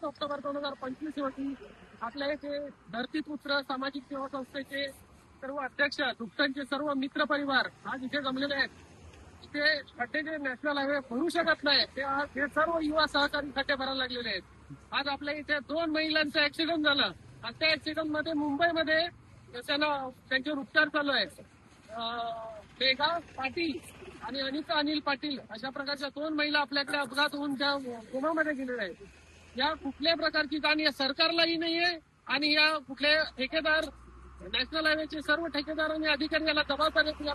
पाच ऑक्टोबर दोन हजार पंचवीस रोजी आपल्या येथे धरतीपुत्र सामाजिक सेवा संस्थेचे सर्व अध्यक्ष दुपटांचे सर्व मित्र परिवार आज इथे जमलेले आहेत. इथे खड्डे जे नॅशनल हायवे भरू शकत नाही ते आज हे सर्व युवा सहकारी खड्डे भरायला लागलेले आहेत. आज आपल्या इथे दोन महिलांचं ऍक्सिडेंट झालं. आणि त्या ऍक्सिडेंटमध्ये मुंबईमध्ये त्यांना त्यांच्यावर उपचार चालू आहेत. मेघा पाटील आणि अनिता अनिल पाटील अशा प्रकारच्या दोन महिला आपल्याकडे अपघात होऊन त्या गुन्ह्यामध्ये गेलेल्या आहेत. या कुठल्याही प्रकारची जाण या सरकारलाही नाहीये आणि या कुठले ठेकेदार नॅशनल हायवेचे सर्व ठेकेदार आणि अधिकारी याला जबाबदारी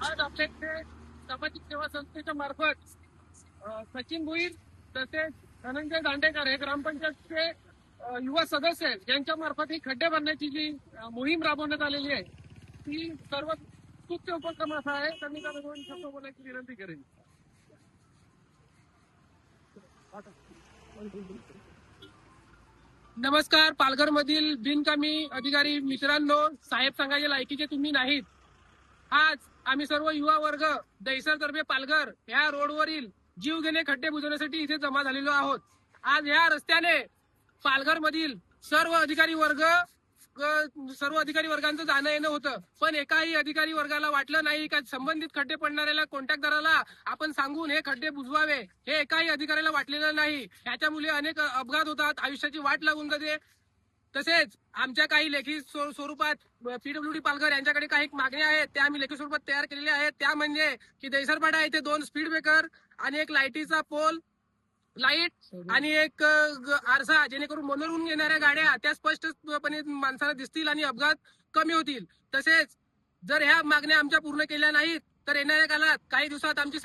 आज आपल्याकडे सामाजिक सेवा संस्थेच्या मार्फत सचिन भुईर तसेच धनंजय दांडेकर हे ग्रामपंचायतचे युवा सदस्य आहेत. यांच्या मार्फत ही खड्डे भरण्याची जी मोहीम राबवण्यात आलेली आहे ती सर्व स्तुत्य उपक्रम असा आहे. त्यांनी त्याला दोन बोलायची विनंती करेन नमस्कार पालघर मधील बिनकामी अधिकारी मित्रांनो साहेब सांगायचे लायकीचे तुम्ही नाहीत. आज आम्ही सर्व युवा वर्ग दहिसर तर्फे पालघर या रोडवरील जीव घेणे खड्डे बुजवण्यासाठी इथे जमा झालेलो आहोत. आज या रस्त्याने पालघर मधील सर्व अधिकारी वर्ग सर्व अधिकारी वर्गांचं जाणं येणं होतं. पण एकाही अधिकारी वर्गाला वाटलं नाही का संबंधित खड्डे पडणाऱ्याला कॉन्ट्रॅक्टदाराला आपण सांगून हे खड्डे बुजवावे. हे एकाही अधिकाऱ्याला वाटलेलं नाही. याच्यामुळे अनेक अपघात होतात. आयुष्याची वाट लागून जाते. तसेच आमच्या काही लेखी स्वरूपात पीडब्ल्यूडी पालघर यांच्याकडे काही मागण्या आहेत. त्या आम्ही लेखी स्वरूपात तयार केलेल्या आहेत. त्या म्हणजे की दैसरपाडा येथे दोन स्पीड ब्रेकर आणि एक लाईटीचा पोल लाइट आणि एक आरसा जेणेकरून मनोरून येणाऱ्या गाड्या त्या स्पष्टपणे माणसाला दिसतील आणि अपघात कमी होतील. तसेच जर ह्या मागण्या आमच्या पूर्ण केल्या नाहीत तर येणाऱ्या काळात काही दिवसात आमची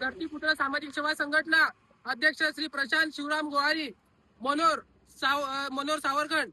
धरतीपुत्र सामाजिक सेवा संघटना अध्यक्ष श्री प्रशांत शिवराम गोहारी मनोर साव मनोहर सावरखंड